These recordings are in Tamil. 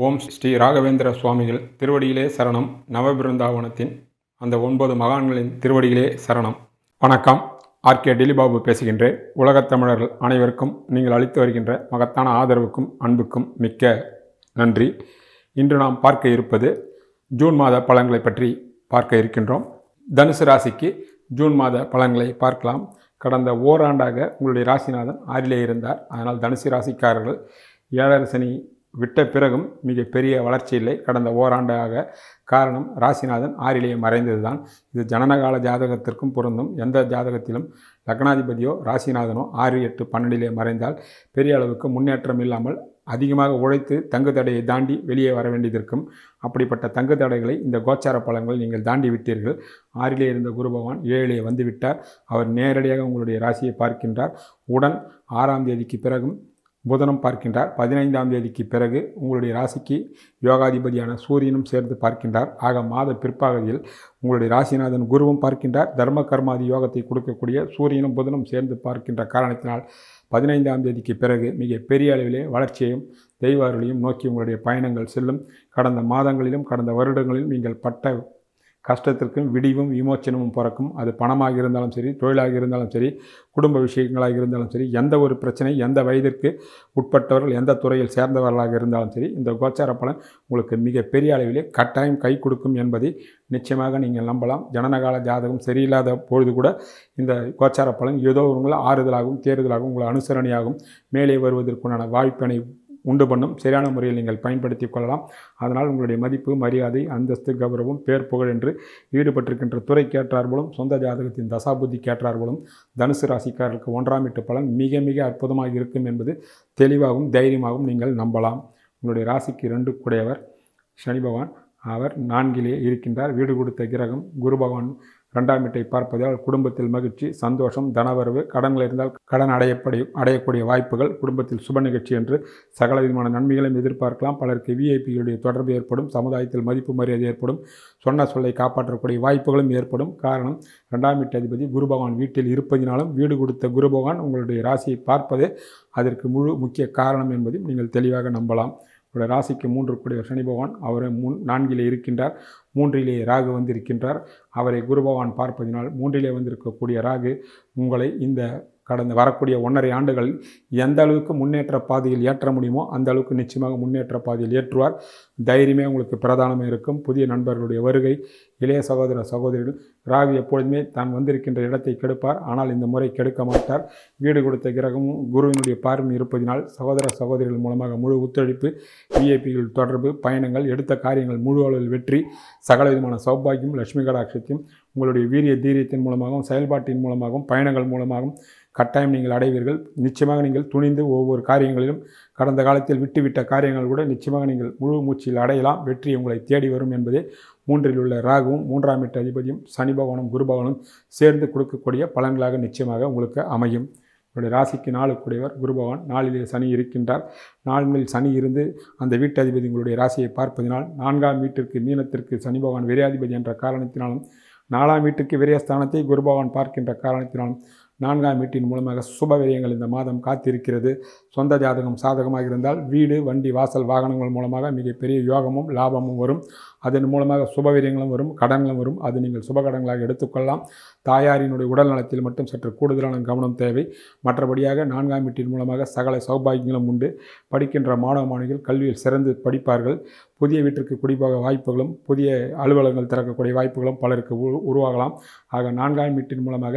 ஓம் ஸ்ரீ ராகவேந்திர சுவாமிகள் திருவடியிலே சரணம். நவபிருந்தாவனத்தின் அந்த ஒன்பது மகான்களின் திருவடியிலே சரணம். வணக்கம். ஆர்கே டிலிபாபு பேசுகின்றேன். உலகத் தமிழர்கள் அனைவருக்கும் நீங்கள் அளித்து வருகின்ற மகத்தான ஆதரவுக்கும் அன்புக்கும் மிக்க நன்றி. இன்று நாம் பார்க்க இருப்பது ஜூன் மாத பலன்களை பற்றி பார்க்க இருக்கின்றோம். தனுசு ராசிக்கு ஜூன் மாத பலன்களை பார்க்கலாம். கடந்த ஓராண்டாக உங்களுடைய ராசிநாதன் ஆறிலே இருந்தார். அதனால் தனுசு ராசிக்காரர்கள் ஏழரை சனி விட்ட பிறகும் மிக பெரிய வளர்ச்சி இல்லை. கடந்த ஓராண்டாக காரணம் ராசிநாதன் ஆறிலேயே மறைந்தது தான் இது ஜனனகால ஜாதகத்திற்கும் பொருந்தும். எந்த ஜாதகத்திலும் லக்னாதிபதியோ ராசிநாதனோ ஆறு எட்டு பன்னெண்டிலே மறைந்தால் பெரிய அளவுக்கு முன்னேற்றம் இல்லாமல் அதிகமாக உழைத்து தங்கு தடையை தாண்டி வெளியே வர வேண்டியதற்கும் அப்படிப்பட்ட தங்கு தடைகளை இந்த கோச்சார பலன்கள் நீங்கள் தாண்டி விட்டீர்கள். ஆறிலே இருந்த குரு பகவான் ஏழிலே வந்துவிட்டார் அவர் நேரடியாக உங்களுடைய ராசியை பார்க்கின்றார். உடன் ஆறாம் தேதிக்கு பிறகும் புதனும் பார்க்கின்றார். பதினைந்தாம் தேதிக்கு பிறகு உங்களுடைய ராசிக்கு யோகாதிபதியான சூரியனும் சேர்ந்து பார்க்கின்றார். ஆக மாத பிற்பாகத்தில் உங்களுடைய ராசிநாதன் குருவும் பார்க்கின்றார். தர்ம கர்மாதி யோகத்தை கொடுக்கக்கூடிய சூரியனும் புதனும் சேர்ந்து பார்க்கின்ற காரணத்தினால் பதினைந்தாம் தேதிக்கு பிறகு மிக பெரிய அளவிலே வளர்ச்சியையும் தெய்வார்களையும் நோக்கி உங்களுடைய பயணங்கள் செல்லும். கடந்த மாதங்களிலும் கடந்த வருடங்களிலும் நீங்கள் பட்ட கஷ்டத்திற்கும் விடிவும் விமோச்சனமும் பிறக்கும். அது பணமாக இருந்தாலும் சரி தொழிலாக இருந்தாலும் சரி குடும்ப விஷயங்களாக இருந்தாலும் சரி எந்த ஒரு பிரச்சனை எந்த வயதிற்கு உட்பட்டவர்கள் எந்த துறையில் சேர்ந்தவர்களாக இருந்தாலும் சரி இந்த கோச்சார பலன் உங்களுக்கு மிகப்பெரிய அளவிலே கட்டாயம் கை கொடுக்கும் என்பதை நிச்சயமாக நீங்கள் நம்பலாம். ஜனனகால ஜாதகம் சரியில்லாத பொழுது கூட இந்த கோச்சார பலன் ஏதோ உங்களை ஆறுதலாகவும் தேறுதலாகவும் உங்களை அனுசரணையாகவும் மேலே வருவதற்குண்டான வாய்ப்பினை உண்டு பண்ணும். சரியான முறையில் நீங்கள் பயன்படுத்தி கொள்ளலாம். அதனால் உங்களுடைய மதிப்பு மரியாதை அந்தஸ்து கௌரவம் பேர் புகழ் என்று ஈடுபட்டிருக்கின்ற துறை கேட்டார்போலும் சொந்த ஜாதகத்தின் தசாபுத்தி கேட்டார்போலும் தனுசு ராசிக்காரர்களுக்கு ஒன்றாம் எட்டு பலன் மிக மிக அற்புதமாக இருக்கும் என்பது தெளிவாகவும் தைரியமாகவும் நீங்கள் நம்பலாம். உங்களுடைய ராசிக்கு ரெண்டு கூடையவர் சனி பகவான் அவர் நான்கிலே இருக்கின்றார். வீடு கொடுத்த கிரகம் குரு பகவான் ரெண்டாம் வீட்டை பார்ப்பதால் குடும்பத்தில் மகிழ்ச்சி சந்தோஷம் தனவரவு கடன்கள் இருந்தால் கடன் அடையப்படி அடையக்கூடிய வாய்ப்புகள் குடும்பத்தில் சுப நிகழ்ச்சி என்று சகல விதமான நன்மைகளையும் எதிர்பார்க்கலாம். பலருக்கு விஐபிகளுடைய தொடர்பு ஏற்படும் சமுதாயத்தில் மதிப்பு மரியாதை ஏற்படும் சொன்ன சொல்லை காப்பாற்றக்கூடிய வாய்ப்புகளும் ஏற்படும். காரணம் ரெண்டாம் வீட்டு அதிபதி குரு பகவான் வீட்டில் இருப்பதினாலும் வீடு கொடுத்த குரு பகவான் உங்களுடைய ராசியை பார்ப்பதே அதற்கு முழு முக்கிய காரணம் என்பதையும் நீங்கள் தெளிவாக நம்பலாம். உங்களுடைய ராசிக்கு மூன்று கூடிய சனி பகவான் அவரை முன் நான்கிலே இருக்கின்றார் மூன்றிலே ராகு வந்திருக்கின்றார். அவரை குரு பகவான் பார்ப்பதினால் மூன்றிலே வந்திருக்கக்கூடிய ராகு உங்களை இந்த கடந்த வரக்கூடிய ஒன்றரை ஆண்டுகளில் எந்த அளவுக்கு முன்னேற்ற பாதையில் ஏற்ற முடியுமோ அந்த அளவுக்கு நிச்சயமாக முன்னேற்ற பாதையில் ஏற்றுவார். தைரியமே உங்களுக்கு பிரதானமாக இருக்கும். புதிய நண்பர்களுடைய வருகை இளைய சகோதர சகோதரிகள் ராகு எப்பொழுதுமே தான் வந்திருக்கின்ற இடத்தை கெடுப்பார். ஆனால் இந்த முறை கெடுக்க மாட்டார். வீடு கொடுத்த கிரகமும் குருவினுடைய பார்வையும் இருப்பதினால் சகோதர சகோதரிகள் மூலமாக முழு ஒத்துழைப்பு விஐபிகள் தொடர்பு பயணங்கள் எடுத்த காரியங்கள் முழு அளவில் வெற்றி சகல விதமான சௌபாகியம் லட்சுமி கடாட்சத்தையும் உங்களுடைய வீரிய தீரியத்தின் மூலமாகவும் செயல்பாட்டின் மூலமாகவும் பயணங்கள் மூலமாகவும் கட்டாயம் நீங்கள் அடைவீர்கள். நிச்சயமாக நீங்கள் துணிந்து ஒவ்வொரு காரியங்களிலும் கடந்த காலத்தில் விட்டுவிட்ட காரியங்கள் கூட நிச்சயமாக நீங்கள் முழு மூச்சில் அடையலாம். வெற்றி உங்களை தேடி வரும் என்பதே மூன்றில் உள்ள ராகுவும் மூன்றாம் வீட்டு அதிபதியும் சனி பகவானும் குரு பகவானும் சேர்ந்து கொடுக்கக்கூடிய பலன்களாக நிச்சயமாக உங்களுக்கு அமையும். உங்களுடைய ராசிக்கு நாளுக்குடையவர் குரு பகவான். நாளிலே சனி இருக்கின்றார். நாளில் சனி இருந்து அந்த வீட்டு அதிபதி உங்களுடைய ராசியை பார்ப்பதினால் நான்காம் வீட்டிற்கு மீனத்திற்கு சனி பகவான் விரையாதிபதி என்ற காரணத்தினாலும் நாலாம் வீட்டுக்கு விரயஸ்தானத்தை குரு பகவான் பார்க்கின்ற காரணத்தினாலும் நான்காம் வீட்டின் மூலமாக சுப விரயங்கள் இந்த மாதம் காத்திருக்கிறது. சொந்த ஜாதகம் சாதகமாக இருந்தால் வீடு வண்டி வாசல் வாகனங்கள் மூலமாக மிகப்பெரிய யோகமும் லாபமும் வரும். அதன் மூலமாக சுபவீரியங்களும் வரும் கடன்களும் வரும். அது நீங்கள் சுப கடன்களாக எடுத்துக்கொள்ளலாம். தாயாரினுடைய உடல் நலத்தில் மட்டும் சற்று கூடுதலான கவனம் தேவை. மற்றபடியாக நான்காம் வீட்டின் மூலமாக சகல சௌபாகியங்களும் உண்டு. படிக்கின்ற மாணவ மாணவிகள் கல்வியில் சிறந்து படிப்பார்கள். புதிய வீட்டிற்கு குடிபோக வாய்ப்புகளும் புதிய அலுவலகங்கள் திறக்கக்கூடிய வாய்ப்புகளும் பலருக்கு உருவாகலாம். ஆக நான்காம் வீட்டின் மூலமாக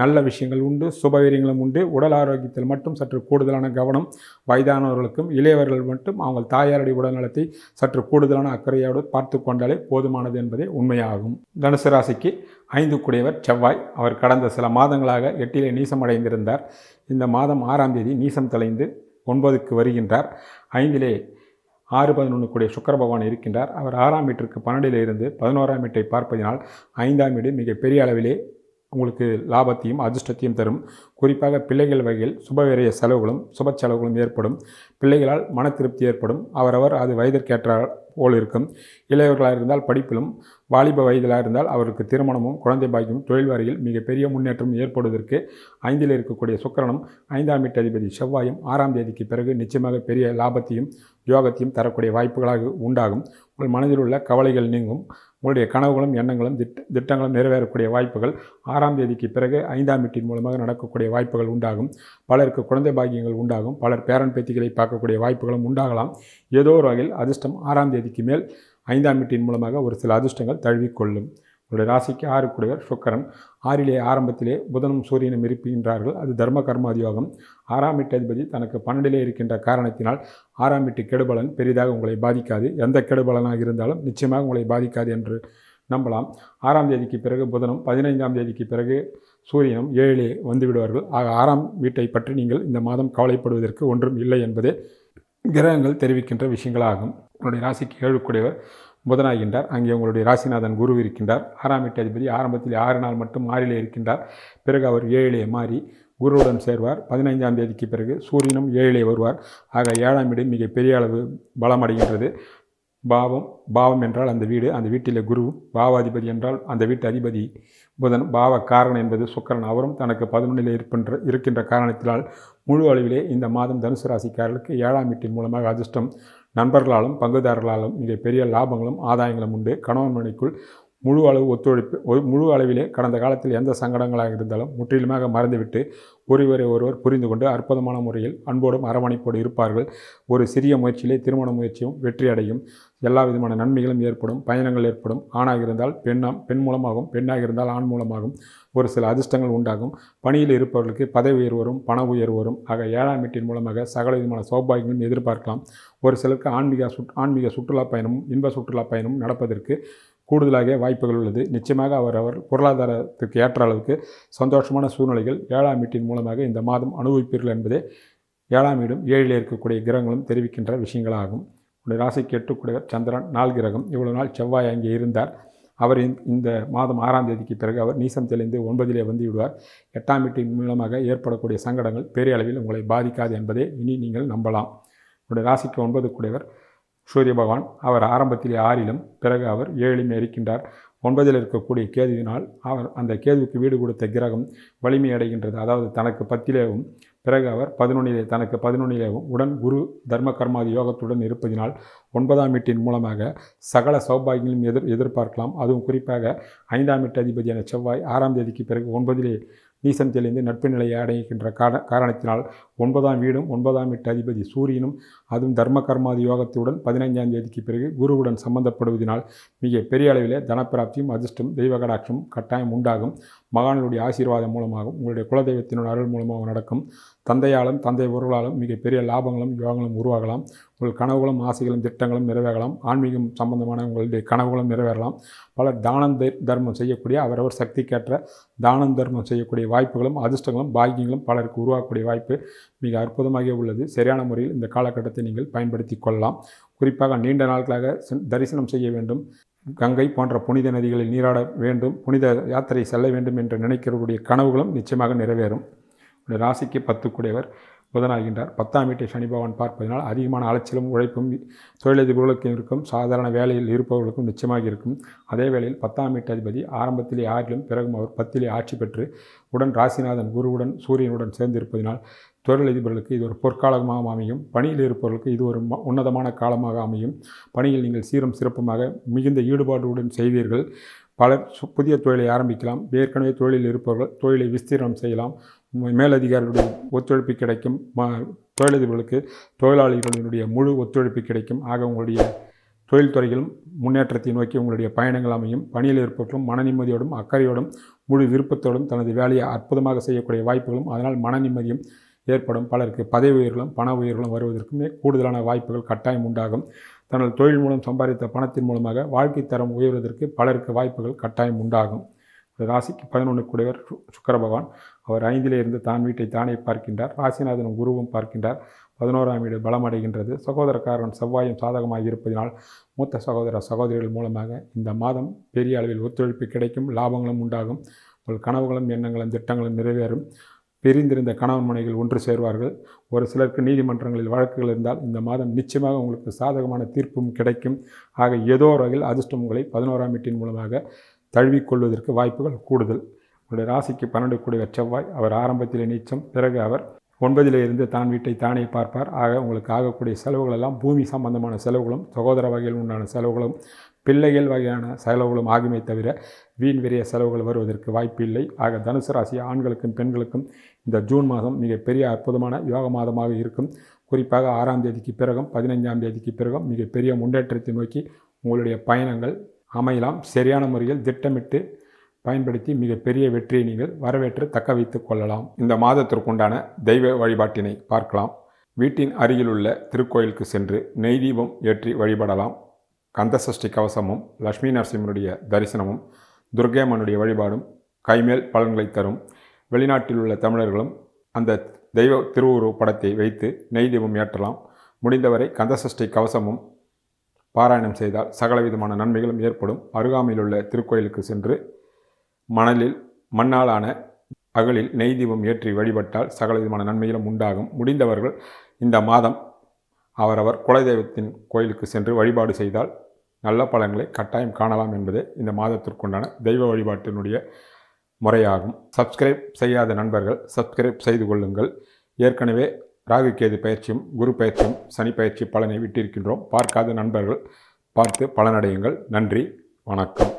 நல்ல விஷயங்கள் உண்டு சுபவீரியங்களும் உண்டு. உடல் ஆரோக்கியத்தில் மட்டும் சற்று கூடுதலான கவனம். வயதானவர்களுக்கும் இளையவர்கள் மட்டும் அவங்க தாயாருடைய உடல்நலத்தை சற்று கூடுதலான அக்கறையோடு பார்த்து கொண்டாலே போதுமானது என்பதே உண்மையாகும். தனுசு ராசிக்கு ஐந்து குடையவர் செவ்வாய். அவர் கடந்த சில மாதங்களாக எட்டிலே நீசமடைந்திருந்தார். இந்த மாதம் ஆறாம் தேதி நீசம் தலைந்து ஒன்பதுக்கு வருகின்றார். ஐந்திலே ஆறு பதினொன்று கூடிய சுக்கர பகவான் இருக்கின்றார். அவர் ஆறாம் வீட்டிற்கு பன்னெண்டில் இருந்து பதினோராம் வீட்டை பார்ப்பதினால் ஐந்தாம் வீடு மிக பெரிய அளவிலே உங்களுக்கு லாபத்தையும் அதிர்ஷ்டத்தையும் தரும். குறிப்பாக பிள்ளைகள் வகையில் சுபவிரைய செலவுகளும் சுப செலவுகளும் ஏற்படும். பிள்ளைகளால் மன திருப்தி ஏற்படும். அவரவர் அது வயதிற்கேற்ற போல் இருக்கும். இளையவர்களாக இருந்தால் படிப்பிலும் வாலிப வயதிலாக இருந்தால் அவருக்கு திருமணமும் குழந்தை பாக்கியமும் தொழில் வரையில் மிகப்பெரிய முன்னேற்றம் ஏற்படுவதற்கு ஐந்தில் இருக்கக்கூடிய சுக்கரனும் ஐந்தாம் வீட்டு அதிபதி செவ்வாயும் ஆறாம் தேதிக்கு பிறகு நிச்சயமாக பெரிய லாபத்தையும் யோகத்தையும் தரக்கூடிய வாய்ப்புகளாக உண்டாகும். உங்கள் மனதில் உள்ள கவலைகள் நீங்கும். உங்களுடைய கனவுகளும் எண்ணங்களும் திட்ட திட்டங்களும் நிறைவேறக்கூடிய வாய்ப்புகள் ஆறாம் தேதிக்கு பிறகு ஐந்தாம் வீட்டின் மூலமாக நடக்கக்கூடிய வாய்ப்புகள் உண்டாகும். பலருக்கு குழந்தை பாக்கியங்கள் உண்டாகும். பலர் பேரன் பேத்திகளை பார்க்கக்கூடிய வாய்ப்புகளும் உண்டாகலாம். ஏதோ ஒரு வகையில் அதிர்ஷ்டம் ஆறாம் தேதிக்கு மேல் ஐந்தாம் வீட்டின் மூலமாக ஒரு சில அதிர்ஷ்டங்கள் தழுவிக்கொள்ளும். உங்களுடைய ராசிக்கு ஆறு கூடியவர் சுக்கரன். ஆறிலே ஆரம்பத்திலே புதனும் சூரியனும் இருப்புகின்றார்கள். அது தர்ம கர்மாதியோகம். ஆறாம் வீட்டு அதிபதி தனக்கு பன்னெண்டிலே இருக்கின்ற காரணத்தினால் ஆறாம் வீட்டு கெடுபலன் பெரிதாக உங்களை பாதிக்காது. எந்த கெடுபலனாக இருந்தாலும் நிச்சயமாக உங்களை பாதிக்காது என்று நம்பலாம். ஆறாம் தேதிக்கு பிறகு புதனும் பதினைந்தாம் தேதிக்கு பிறகு சூரியனும் ஏழிலே வந்துவிடுவார்கள். ஆக ஆறாம் வீட்டை பற்றி நீங்கள் இந்த மாதம் கவலைப்படுவதற்கு ஒன்றும் இல்லை என்பதே கிரகங்கள் தெரிவிக்கின்ற விஷயங்களாகும். உங்களுடைய ராசிக்கு ஏழு கூடியவர் புதனாகின்றார். அங்கே உங்களுடைய ராசிநாதன் குரு இருக்கின்றார் ஆறாம் வீட்டு அதிபதி ஆரம்பத்தில் ஆறு நாள் மட்டும் ஆறிலே இருக்கின்றார். பிறகு அவர் ஏழிலே மாறி குருவுடன் சேர்வார். பதினைஞ்சாம் தேதிக்கு பிறகு சூரியனும் ஏழிலே வருவார். ஆக ஏழாம் வீடு மிக பெரிய அளவு பலமடைகின்றது. பாவம் பாவம் என்றால் அந்த வீடு அந்த வீட்டில் குரு பாவாதிபதி என்றால் அந்த வீட்டு அதிபதி புதன். பாவ காரணம் என்பது சுக்கரன் அவரும் தனக்கு பதினொன்றில் இருக்கின்ற இருக்கின்ற காரணத்தினால் முழு அளவிலே இந்த மாதம் தனுசு ராசிக்காரர்களுக்கு ஏழாம் வீட்டின் மூலமாக அதிர்ஷ்டம் நண்பர்களாலும் பங்குதாரர்களாலும் மிக பெரிய லாபங்களும் ஆதாயங்களும் உண்டு. கணவன் மனைக்குள் முழு அளவு ஒத்துழைப்பு ஒரு முழு அளவிலே கடந்த காலத்தில் எந்த சங்கடங்களாக இருந்தாலும் முற்றிலுமாக மறந்துவிட்டு ஒருவரை ஒருவர் புரிந்து கொண்டு அற்புதமான முறையில் அன்போடும் அரவணைப்போடு இருப்பார்கள். ஒரு சிறிய முயற்சியிலே திருமண முயற்சியும் வெற்றி அடையும். எல்லா விதமான நன்மைகளும் ஏற்படும் பயணங்கள் ஏற்படும். ஆணாக இருந்தால் பெண்ணாம் பெண் மூலமாகவும் பெண்ணாக இருந்தால் ஆண் மூலமாகவும் ஒரு சில அதிர்ஷ்டங்கள் உண்டாகும். பணியில் இருப்பவர்களுக்கு பதவி உயர்வரும் பண உயர்வு வரும் ஆக ஏழாம் வீட்டின் மூலமாக சகல விதமான சௌபாகியங்களும் எதிர்பார்க்கலாம். ஒரு சிலருக்கு ஆன்மீக சுட் ஆன்மீக சுற்றுலா பயணமும் இன்ப சுற்றுலா பயணமும் நடப்பதற்கு கூடுதலாக வாய்ப்புகள் உள்ளது. நிச்சயமாக அவர் அவர் பொருளாதாரத்துக்கு ஏற்ற அளவுக்கு சந்தோஷமான சூழ்நிலைகள் ஏழாம் வீட்டின் மூலமாக இந்த மாதம் அனுபவிப்பீர்கள் என்பதே ஏழாம் வீடும் ஏழில் இருக்கக்கூடிய கிரகங்களும் தெரிவிக்கின்ற விஷயங்களாகும். உடைய ராசிக்கு எட்டுக்குடையவர் சந்திரன் நாள் கிரகம். இவ்வளவு நாள் செவ்வாய் அங்கே இருந்தார். அவர் இந்த மாதம் ஆறாம் தேதிக்கு பிறகு அவர் நீசம் தெளிந்து ஒன்பதிலே வந்து விடுவார். எட்டாம் வீட்டின் மூலமாக ஏற்படக்கூடிய சங்கடங்கள் பெரிய அளவில் உங்களை பாதிக்காது என்பதை இனி நீங்கள் நம்பலாம். உடைய ராசிக்கு ஒன்பது கூடியவர் சூரிய பகவான் அவர் ஆரம்பத்திலே ஆறிலும் பிறகு அவர் ஏழிலும் இருக்கின்றார். ஒன்பதில் இருக்கக்கூடிய கேதுவினால் அவர் அந்த கேதுவுக்கு வீடு கொடுத்த கிரகம் வலிமை அடைகின்றது. அதாவது தனக்கு பத்திலேவும் பிறகு அவர் பதினொன்னிலே தனக்கு பதினொன்னிலேவும் உடன் குரு தர்ம கர்மாதி யோகத்துடன் இருப்பதினால் ஒன்பதாம் வீட்டின் மூலமாக சகல சௌபாகியங்களும் எதிர் எதிர்பார்க்கலாம். அதுவும் குறிப்பாக ஐந்தாம் வீட்டு அதிபதியான செவ்வாய் ஆறாம் தேதிக்கு பிறகு ஒன்பதிலே நீசம் தெளிந்து நட்பு நிலையை அடைகின்ற கார காரணத்தினால் ஒன்பதாம் வீடும் ஒன்பதாம் வீட்டு அதிபதி சூரியனும் அதுவும் தர்ம கர்மாதி யோகத்துடன் பதினைஞ்சாம் தேதிக்கு பிறகு குருவுடன் சம்பந்தப்படுவதனால் மிக பெரிய அளவிலே தனப்பிராப்தியும் அதிர்ஷ்டம் தெய்வ கடாட்சம் கட்டாயம் உண்டாகும். மகான்களுடைய ஆசீர்வாதம் மூலமாகவும் உங்களுடைய குலதெய்வத்தினுடைய அருள் மூலமாக நடக்கும். தந்தையாலும் தந்தை பொருளாலும் மிகப்பெரிய லாபங்களும் யோகங்களும் உருவாகலாம். உங்கள் கனவுகளும் ஆசைகளும் திட்டங்களும் நிறைவேறலாம். ஆன்மீகம் சம்பந்தமான உங்களுடைய கனவுகளும் நிறைவேறலாம். பலர் தானம் தர்மம் செய்யக்கூடிய அவரவர் சக்திக்கேற்ற தானம் தர்மம் செய்யக்கூடிய வாய்ப்புகளும் அதிர்ஷ்டங்களும் பாக்கியங்களும் பலருக்கு உருவாக்கக்கூடிய வாய்ப்பு மிக அற்புதமாக உள்ளது. சரியான முறையில் இந்த காலகட்டத்தை நீங்கள் பயன்படுத்தி கொள்ளலாம். குறிப்பாக நீண்ட நாட்களாக தரிசனம் செய்ய வேண்டும். கங்கை போன்ற புனித நதிகளில் நீராட வேண்டும் புனித யாத்திரை செல்ல வேண்டும் என்று நினைக்கிறவருடைய கனவுகளும் நிச்சயமாக நிறைவேறும். ராசிக்கு பத்து கூடியவர் புதனாகின்றார். பத்தாம் வீட்டை சனி பகவான் பார்ப்பதனால் அதிகமான அலைச்சலும் உழைப்பும் தொழிலதிபர்களுக்கும் இருக்கும். சாதாரண வேலையில் இருப்பவர்களுக்கும் நிச்சயமாக இருக்கும். அதே வேளையில் பத்தாம் வீட்டு அதிபதி ஆரம்பத்திலே ஆறிலும் பிறகும் அவர் பத்திலே ஆட்சி பெற்று உடன் ராசிநாதன் குருவுடன் சூரியனுடன் சேர்ந்திருப்பதினால் தொழில் அதிபர்களுக்கு இது ஒரு பொற்காலமாக அமையும். பணியில் இருப்பவர்களுக்கு இது ஒரு உன்னதமான காலமாக அமையும். பணியில் நீங்கள் சீரும் சிறப்புமாக மிகுந்த ஈடுபாடுடன் செய்வீர்கள். பலர் புதிய தொழிலை ஆரம்பிக்கலாம். ஏற்கனவே தொழிலில் இருப்பவர்கள் தொழிலை விஸ்தீரணம் செய்யலாம். மேலதிகாரிகளுடைய ஒத்துழைப்பு கிடைக்கும். தொழிலதிபர்களுக்கு தொழிலாளிகளினுடைய முழு ஒத்துழைப்பு கிடைக்கும். ஆக உங்களுடைய தொழில்துறைகளும் முன்னேற்றத்தை நோக்கி உங்களுடைய பயணங்கள் அமையும். பணியில் இருப்பவர்களும் மன நிம்மதியோடும் அக்கறையோடும் முழு விருப்பத்தோடும் தனது வேலையை அற்புதமாக செய்யக்கூடிய வாய்ப்புகளும் அதனால் மன நிம்மதியும் ஏற்படும். பலருக்கு பதவி உயர்களும் பண உயர்களும் வருவதற்குமே கூடுதலான வாய்ப்புகள் கட்டாயம் உண்டாகும். தனது தொழில் மூலம் சம்பாதித்த பணத்தின் மூலமாக வாழ்க்கை தரம் உயர்வதற்கு பலருக்கு வாய்ப்புகள் கட்டாயம் உண்டாகும். ராசிக்கு பதினொன்று கூடியவர் சுக்கர பகவான். அவர் ஐந்திலே இருந்து தான் வீட்டை தானே பார்க்கின்றார். ராசிநாதனும் குருவும் பார்க்கின்றார். பதினோராம் வீடு பலமடைகின்றது சகோதரக்காரன் செவ்வாயும் சாதகமாக இருப்பதனால் மூத்த சகோதர சகோதரிகள் மூலமாக இந்த மாதம் பெரிய அளவில் ஒத்துழைப்பு கிடைக்கும் லாபங்களும் உண்டாகும். உங்கள் கனவுகளும் எண்ணங்களும் திட்டங்களும் நிறைவேறும். பிரிந்திருந்த கணவன் மனைகள் ஒன்று சேர்வார்கள். ஒரு சிலருக்கு நீதிமன்றங்களில் வழக்குகள் இருந்தால் இந்த மாதம் நிச்சயமாக உங்களுக்கு சாதகமான தீர்ப்பும் கிடைக்கும். ஆக ஏதோ வகையில் அதிர்ஷ்டம் உங்களை பதினோராம் வீட்டின் மூலமாக தழுவிக்கொள்வதற்கு வாய்ப்புகள் கூடுதல். உங்களுடைய ராசிக்கு பன்னெண்டு கூடிய செவ்வாய் அவர் ஆரம்பத்தில் நீச்சம் பிறகு அவர் ஒன்பதிலே இருந்து தான் வீட்டை தானே பார்ப்பார். ஆக உங்களுக்கு ஆகக்கூடிய செலவுகளெல்லாம் பூமி சம்பந்தமான செலவுகளும் சகோதர வகையில் உண்டான செலவுகளும் பிள்ளைகள் வகையான செலவுகளும் ஆகுமே தவிர வீண் விரைய செலவுகள் வருவதற்கு வாய்ப்பில்லை. ஆக தனுசு ராசி ஆண்களுக்கும் பெண்களுக்கும் இந்த ஜூன் மாதம் மிகப்பெரிய அற்புதமான யோக மாதமாக இருக்கும். குறிப்பாக ஆறாம் தேதிக்கு பிறகும் பதினைஞ்சாம் தேதிக்கு பிறகும் மிகப்பெரிய முன்னேற்றத்தை நோக்கி உங்களுடைய பயணங்கள் அமையலாம். சரியான முறையில் திட்டமிட்டு பயன்படுத்தி மிகப்பெரிய வெற்றியை நீங்கள் வரவேற்று தக்க வைத்து கொள்ளலாம். இந்த மாதத்திற்குண்டான தெய்வ வழிபாட்டினை பார்க்கலாம். வீட்டின் அருகிலுள்ள திருக்கோயிலுக்கு சென்று நெய் தீபம் ஏற்றி வழிபடலாம். கந்தசஷ்டி கவசமும் லக்ஷ்மி நரசிம்மனுடைய தரிசனமும் துர்கேமனுடைய வழிபாடும் கைமேல் பலன்களை தரும். வெளிநாட்டில் உள்ள தமிழர்களும் அந்த தெய்வ திருவுருவ படத்தை வைத்து நெய் தீபம் ஏற்றலாம். முடிந்தவரை கந்தசஷ்டி கவசமும் பாராயணம் செய்தால் சகலவிதமான நன்மைகளும் ஏற்படும். அருகாமையில் உள்ள திருக்கோயிலுக்கு சென்று மணலில் மண்ணாலான அகலில் நெய் தீபம் ஏற்றி வழிபட்டால் சகலவிதமான நன்மைகளும் உண்டாகும். முடிந்தவர்கள் இந்த மாதம் அவரவர் குலதெய்வத்தின் கோயிலுக்கு சென்று வழிபாடு செய்தால் நல்ல பலன்களை கட்டாயம் காணலாம் என்பதே இந்த மாதத்திற்குண்டான தெய்வ வழிபாட்டினுடைய முறையாகும். சப்ஸ்கிரைப் செய்யாத நண்பர்கள் சப்ஸ்கிரைப் செய்து கொள்ளுங்கள். ஏற்கனவே ராகு கேது பயிற்சியும் குரு பயிற்சியும் சனி பயிற்சி பலனை விட்டிருக்கின்றோம். பார்க்காத நண்பர்கள் பார்த்து பலனடையுங்கள். நன்றி வணக்கம்.